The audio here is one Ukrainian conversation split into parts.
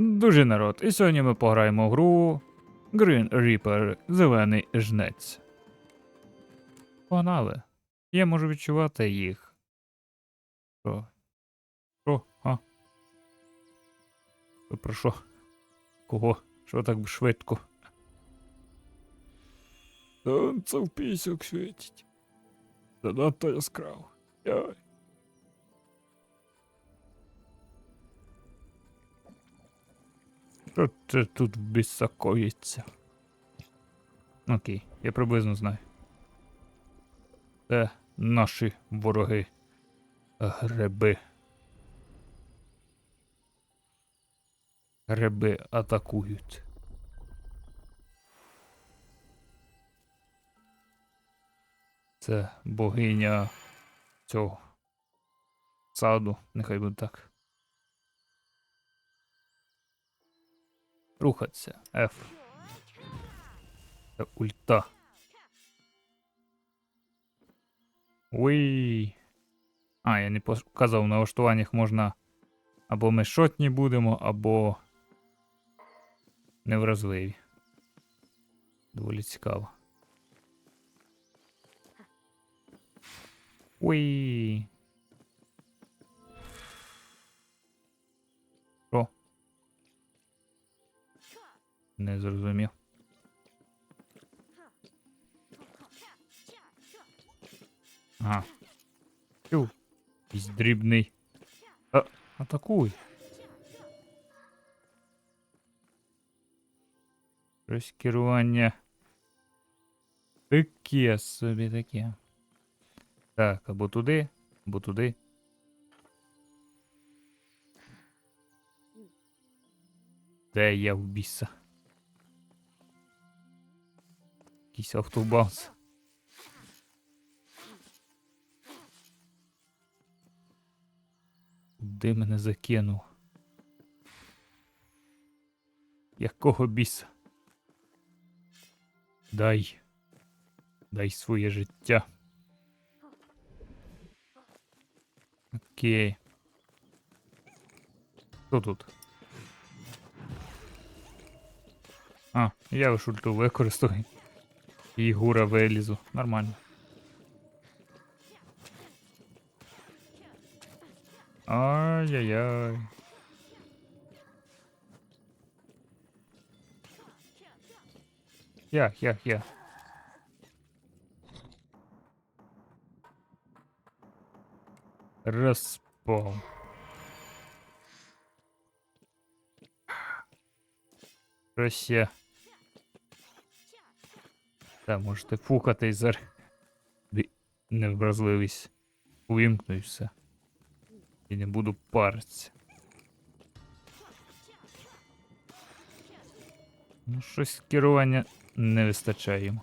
Дуже народ. І сьогодні ми пограємо гру Green Reaper Зелений жнець. Погнали. Я можу відчувати їх. Що? Що? А? Ви Про що? Кого? Що так швидко? Сонце в пісок світить. Занадто яскраво. Яй. Що це тут безсакоїться? Окей, я приблизно знаю. Це наші вороги. Гриби. Гриби атакують. Це богиня цього саду, нехай буде так. Рухатися. F. Це ульта. Уй. А, я не показав, в налаштуваннях можна або ми шотні будемо, або невразливі. Доволі цікаво. Уй. Не зрозумів. Ага. Тю. Якийсь дрібний. А, атакуй. Щось керування. Таке собі таке. Так, або туди, або туди. Де я в біса? Якийсь автобанс. Куди мене закинув? Якого біса? Дай. Дай своє життя. Окей. Хто тут? А, я лиш ульту використовую. І гура вилізу. Нормально. Ай-яй-яй. Як, як, як? Розпал. Рося. Та можете фукати зараз. Невразливість. Увімкну і все. І не буду паритися. Ну, щось керування не вистачає йому.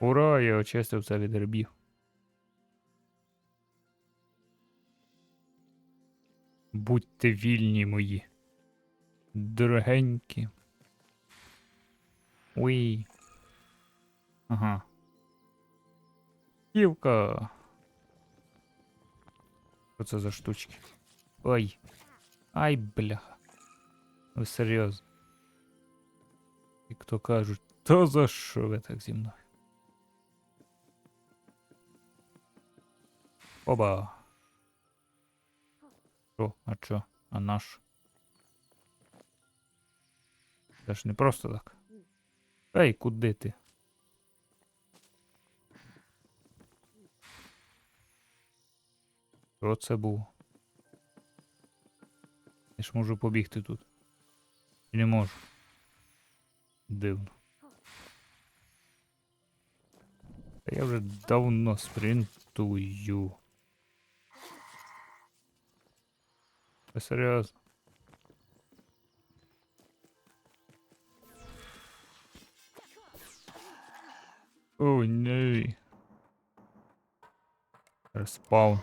Ура, я очистив це від грибів. Будьте вільні мої. Дорогенькі. Уй. Ага. Ківка. Що це за штучки? Ой. Ай, бляха. Ви серйозно. Як то кажуть, то за що ви так зі мною? Оба. Що? А чо? А наш? Це ж не просто так. Ей, куди ти? Що це було? Я ж можу побігти тут. Не можу? Дивно. Та я вже давно спринтую. Та серйозно. О, ні. Респаун.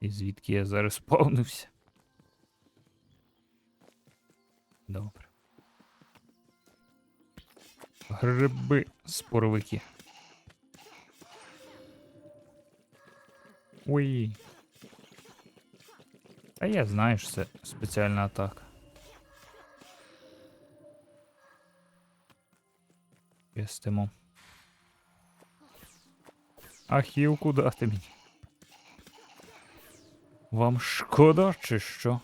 І звідки я зараз спавнився? Добре. Гриби споровики. Ой. Та я знаю, що це спеціальна атака. Пестимо. Ахів, куди ти мені? Вам шкода чи що?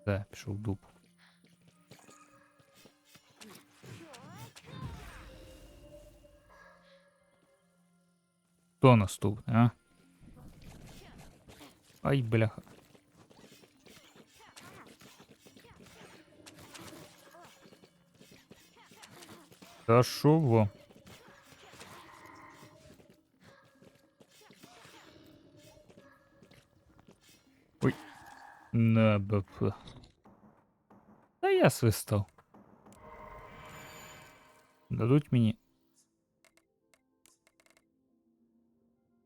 Все, пішов дупу. Хто наступний, а? Ай, бляха. Та шо во? Ой. На БП. Та я свистав. Дадуть мені.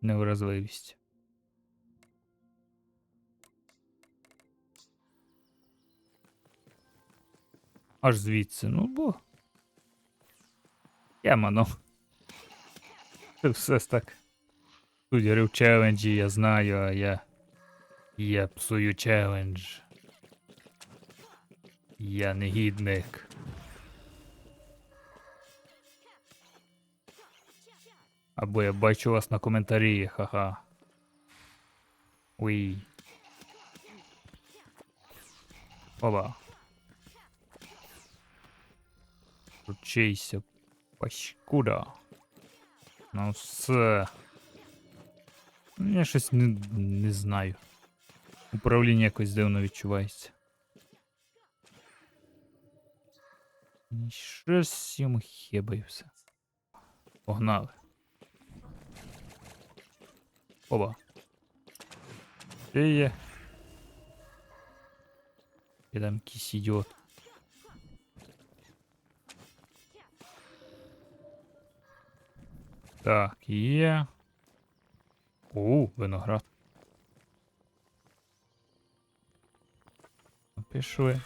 Невразливість. Аж звідси, ну бо. Я мано. Це все ж так. Тут я в челенджі, я знаю, а я. Я псую челендж. Я негідник. Або я бачу вас на коментарі, ха-ха. Уй. Оба. Ручейся, паскуда. Ну все. Ну, Я щось не, не знаю. Управління якось дивно відчувається. І Щось йому хебає все. Погнали. Оба. Ще є. Там якийсь ідіот. Так, є. У, виноград. Пішли.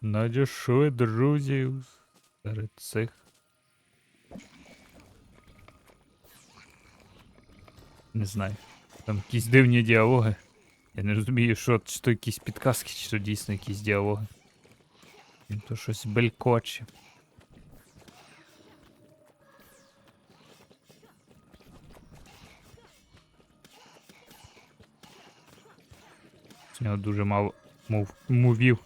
Надійшли друзів серед цих. Не знаю. Там якісь дивні діалоги. Я не розумію, що чи то якісь підказки, чи то дійсно якісь діалоги. Він то щось белькоче. З нього дуже мало мов, мувів.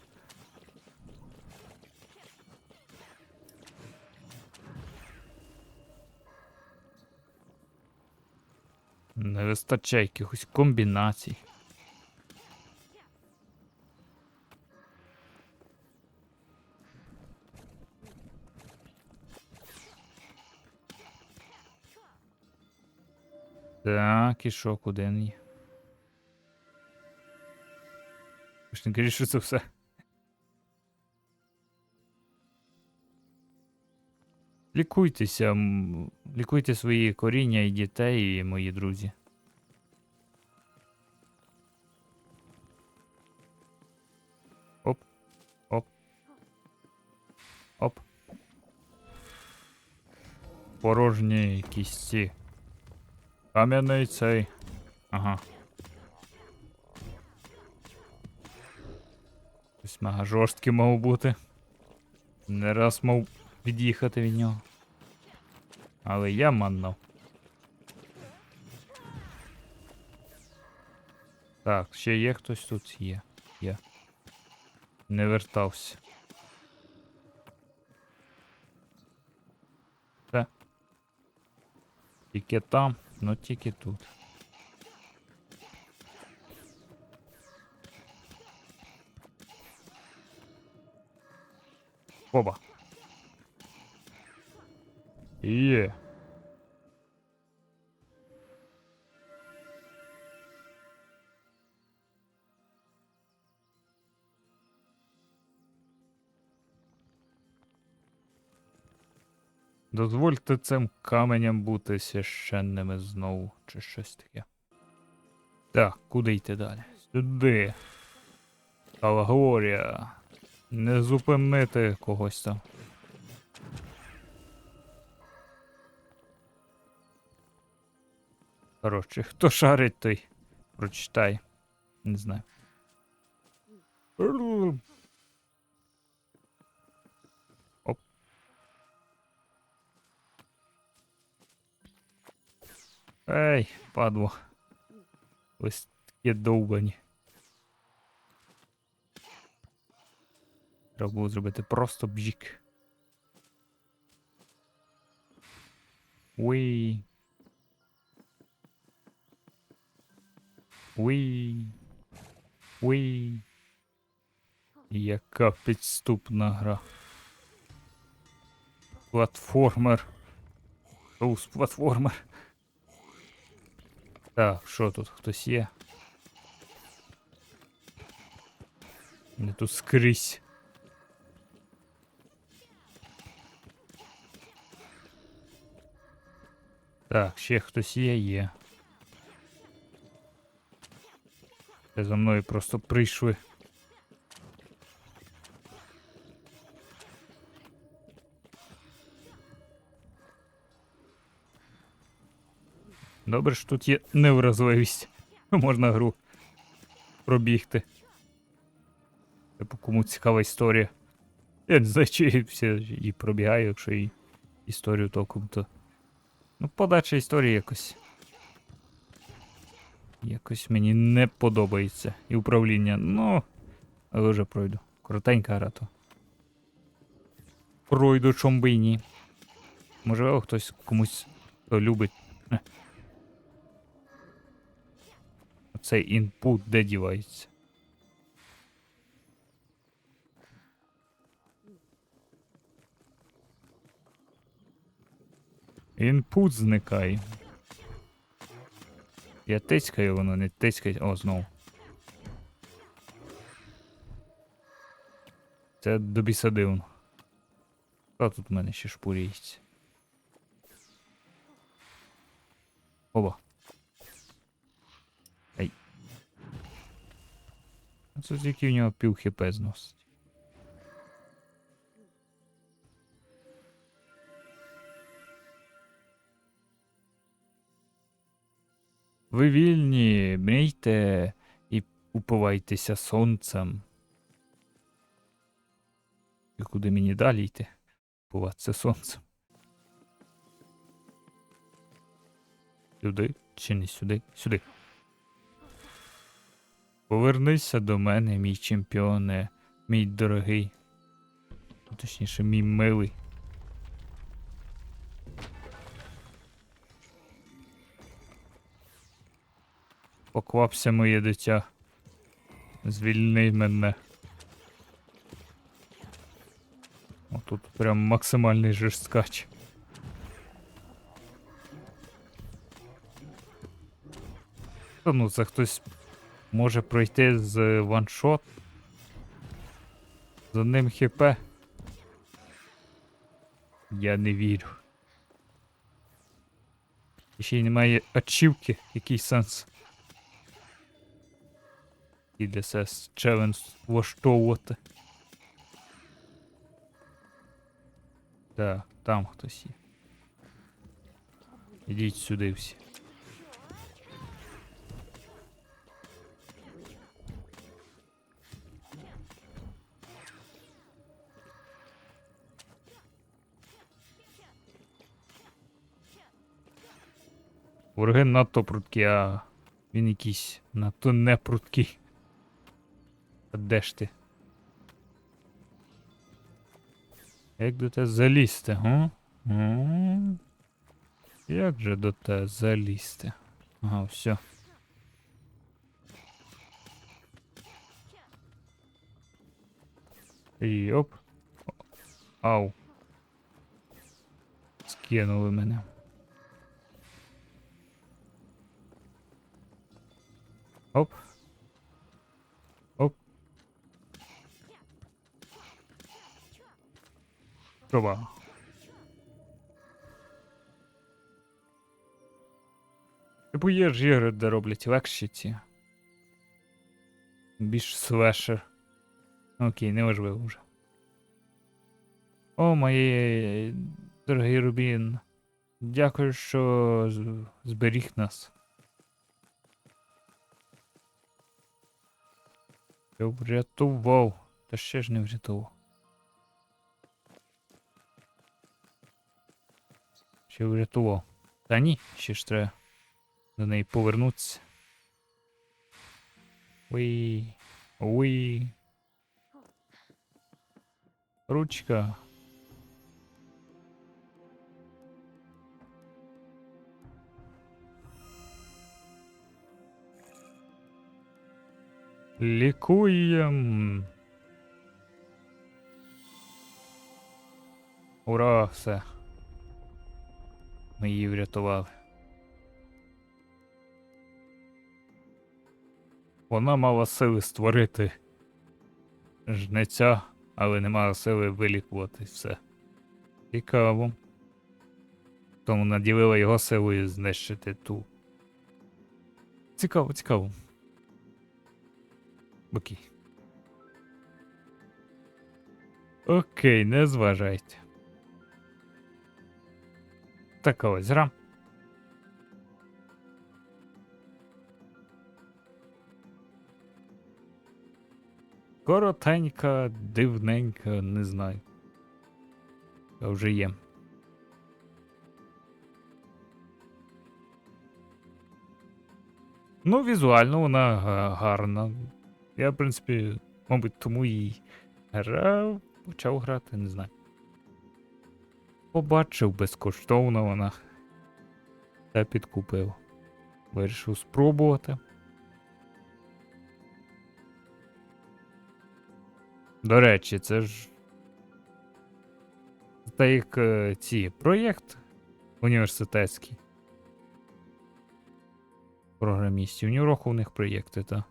Не вистачає якихось комбінацій. Так, і що, куди? Ви ж не кажіть, що це все. Лікуйтеся, лікуйте свої коріння і дітей, і мої друзі. Оп, оп. Оп. Порожні якісь ці. Кам'яний цей. Ага. Ось мега жорсткий мав бути. Не раз мав від'їхати від нього. Але я маннав. Так, ще є хтось тут є. Є. Не вертався. Все. Тільки там, ну тільки тут. Оба. Є. Дозвольте цим каменям бути священними знову, чи щось таке. Так, куди йти далі? Сюди. Калагорія. Не зупинити когось там. Коротше, хто шарить, той прочитай. Не знаю. Ей, падло. Ось такі довбані. Треба було зробити просто бжік. Уй. Уй. Уй. Яка підступна гра. Платформер. Соус платформер. Так, що тут хтось є? Не тут скрізь. Так, ще хтось є, є. Це за мною просто прийшли. Добре, що тут є невразливість. Можна гру пробігти. Типу, кому цікава історія. Я не знаю, чи все і пробігаю, якщо і історію толком, то. Ну, подача історії якось. Якось мені не подобається. І управління. Ну, але вже пройду. Коротенька гра то. Пройду чом би. Можливо, хтось комусь любить. Цей інпут де дівається. Інпут зникає. Я тицькаю, воно не тицькає. О, знову. Це до біса дивно. Хто тут в мене ще шпуряється? Оба. Ей. А Це тільки в нього пів хп зносить. Ви вільні, мрійте і упивайтеся сонцем. І куди мені далі йти? Упиватися сонцем. Сюди чи не сюди? Сюди. Повернися до мене, мій чемпіоне, мій дорогий. Точніше, мій милий. Поквапся, моє дитя. Звільни мене. О, тут прям максимальний жорсткач. Та ну, це хтось може пройти з ваншот. За ним хп. Я не вірю. І ще й немає ачівки, який сенс. І для себе челендж влаштовувати. Так, там хтось є. Ідіть сюди всі. Вороги надто прудкі, а він якийсь надто не прудкий. А де ж ти? Як до тебе залізти, га? Як же до тебе залізти? Ага, все. І оп. Ау. Скинули мене. Оп. Оп. Проба. Типу є ж ігри, де роблять легші ці. Більш слешер. Окей, неважливо вже. О, моє дорогий Рубін. Дякую, що зберіг нас. Що врятував. Та ще ж не врятував. Ще врятував. Та ні, ще ж треба до неї повернутися. Уй. Уй. Ручка. Лікуєм. Ура, все. Ми її врятували. Вона мала сили створити жнеця, але не мала сили вилікувати все. Цікаво. Тому наділила його силою знищити ту. Цікаво, цікаво. Окей. Окей, не зважайте. Така ось гра. Коротенька, дивненька, не знаю. А вже є. Ну, візуально вона гарна. Я, в принципі, мабуть, тому і грав, почав грати, не знаю. Побачив безкоштовно вона. Та підкупив. Вирішив спробувати. До речі, це ж. Та як е, ці проєкт університетський. Програмістів. Ні у них проєкти, та.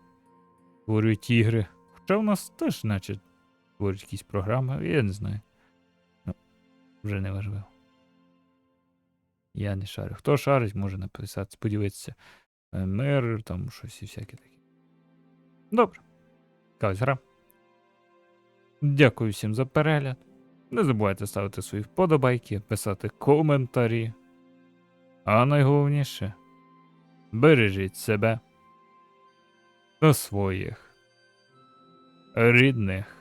Створюють ігри. Хоча у нас теж, наче, створюють якісь програми, я не знаю. Ну, вже не важливо. Я не шарю. Хто шарить, може написати, поділитися. Е, Мир, там щось і всяке таке. Добре. Якась гра. Дякую всім за перегляд. Не забувайте ставити свої вподобайки, писати коментарі. А найголовніше бережіть себе та своїх рідних.